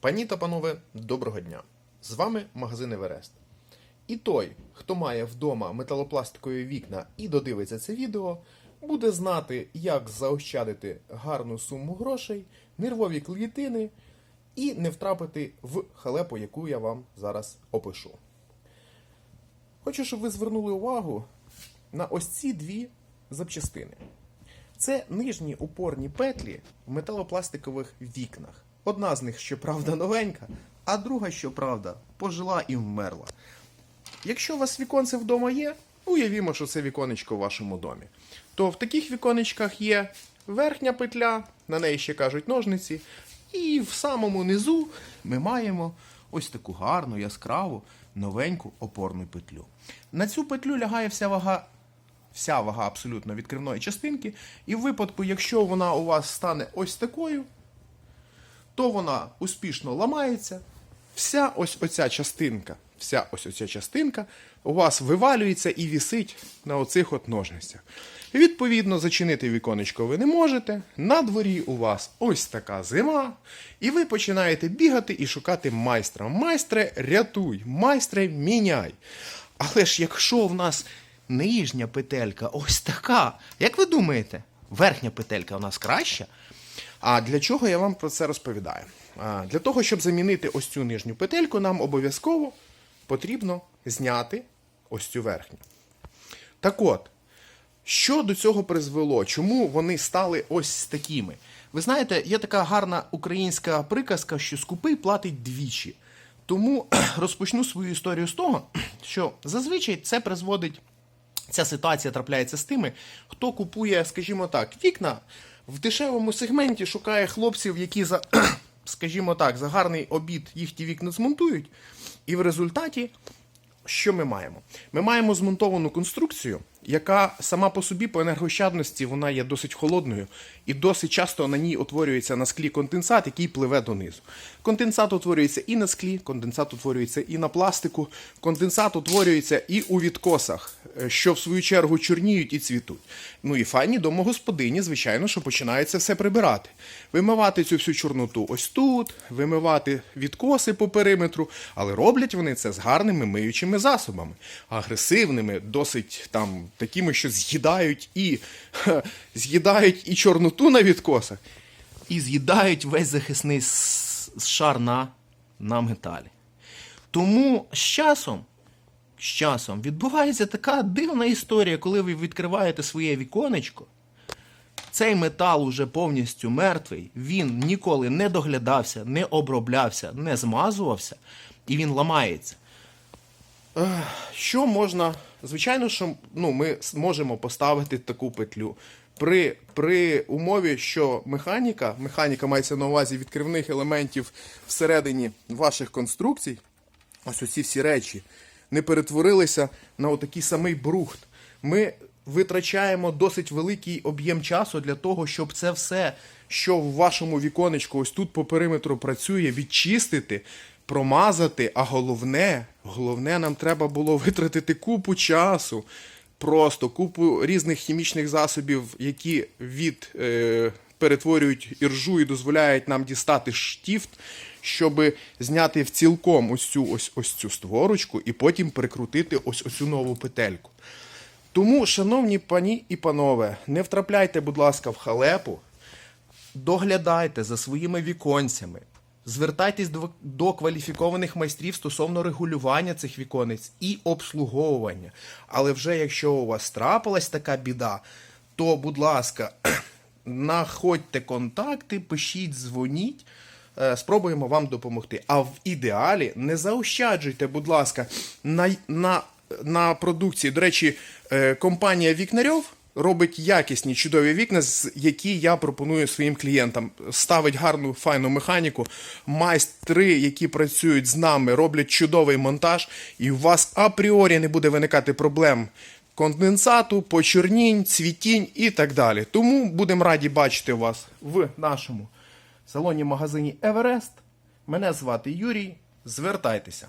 Пані та панове, доброго дня! З вами магазин Еверест. І той, хто має вдома металопластикові вікна і додивиться це відео, буде знати, як заощадити гарну суму грошей, нервові клітини і не втрапити в халепу, яку я вам зараз опишу. Хочу, щоб ви звернули увагу на ось ці дві запчастини. Це нижні упорні петлі в металопластикових вікнах. Одна з них, щоправда, новенька, а друга, щоправда, пожила і вмерла. Якщо у вас віконце вдома є, уявімо, що це віконечко в вашому домі. То в таких віконечках є верхня петля, на неї ще кажуть ножниці, і в самому низу ми маємо ось таку гарну, яскраву, новеньку опорну петлю. На цю петлю лягає вся вага вся вага абсолютно відкривної частинки. І в випадку, якщо вона у вас стане ось такою, то вона успішно ламається. Вся ось оця частинка, вся ось оця частинка у вас вивалюється і вісить на оцих от ножницях. Відповідно, зачинити віконечко ви не можете. На дворі у вас ось така зима, і ви починаєте бігати і шукати майстра. Майстре, рятуй, майстре, міняй. Але ж якщо в нас нижня петелька ось така, як ви думаєте, верхня петелька у нас краща? А для чого я вам про це розповідаю? Для того, щоб замінити ось цю нижню петельку, нам обов'язково потрібно зняти ось цю верхню. Так от, що до цього призвело? Чому вони стали ось такими? Ви знаєте, є така гарна українська приказка, що скупий платить двічі. Тому розпочну свою історію з того, що зазвичай це призводить. Ця ситуація трапляється з тими, хто купує, скажімо так, вікна в дешевому сегменті, шукає хлопців, які за, скажімо так, за гарний обід їх ті вікна змонтують. І в результаті, що ми маємо? Ми маємо змонтовану конструкцію, яка сама по собі по енергощадності вона є досить холодною, і досить часто на ній утворюється на склі конденсат, який пливе донизу. Конденсат утворюється і на склі, конденсат утворюється і на пластику, конденсат утворюється і у відкосах, е, що в свою чергу чорніють і цвітуть. Ну і файні домогосподині, звичайно, що починають це все прибирати. Вимивати цю всю чорноту ось тут, вимивати відкоси по периметру, але роблять вони це з гарними миючими засобами, агресивними, досить там такими, що з'їдають і з'їдають і чорноту на відкосах, і з'їдають весь захисний шар на, на металі. Тому з часом, з часом відбувається така дивна історія, коли ви відкриваєте своє віконечко. Цей метал уже повністю мертвий, він ніколи не доглядався, не оброблявся, не змазувався, і він ламається. Що можна? Звичайно, що ну, ми можемо поставити таку петлю. При, при умові, що механіка, механіка мається на увазі відкривних елементів всередині ваших конструкцій, ось оці всі речі, не перетворилися на отакий самий брухт. Ми витрачаємо досить великий об'єм часу для того, щоб це все, що в вашому віконечку ось тут по периметру працює, відчистити, промазати. А головне, головне, нам треба було витратити купу часу. Просто купу різних хімічних засобів, які від е, перетворюють іржу і дозволяють нам дістати штіфт, щоб зняти в цілком ось цю ось, ось цю створочку і потім прикрутити ось оцю нову петельку. Тому, шановні пані і панове, не втрапляйте, будь ласка, в халепу, доглядайте за своїми віконцями, звертайтесь до, до кваліфікованих майстрів стосовно регулювання цих віконець і обслуговування. Але вже якщо у вас трапилась така біда, то, будь ласка, находьте контакти, пишіть, дзвоніть. е, Спробуємо вам допомогти. А в ідеалі не заощаджуйте, будь ласка, на, на, на продукції. До речі, е, компанія Вікнарьов робить якісні чудові вікна, які я пропоную своїм клієнтам. Ставить гарну файну механіку. Майстри, які працюють з нами, роблять чудовий монтаж, і у вас апріорі не буде виникати проблем конденсату, почернінь, цвітінь і так далі. Тому будемо раді бачити вас в нашому салоні магазині Еверест. Мене звати Юрій. Звертайтеся.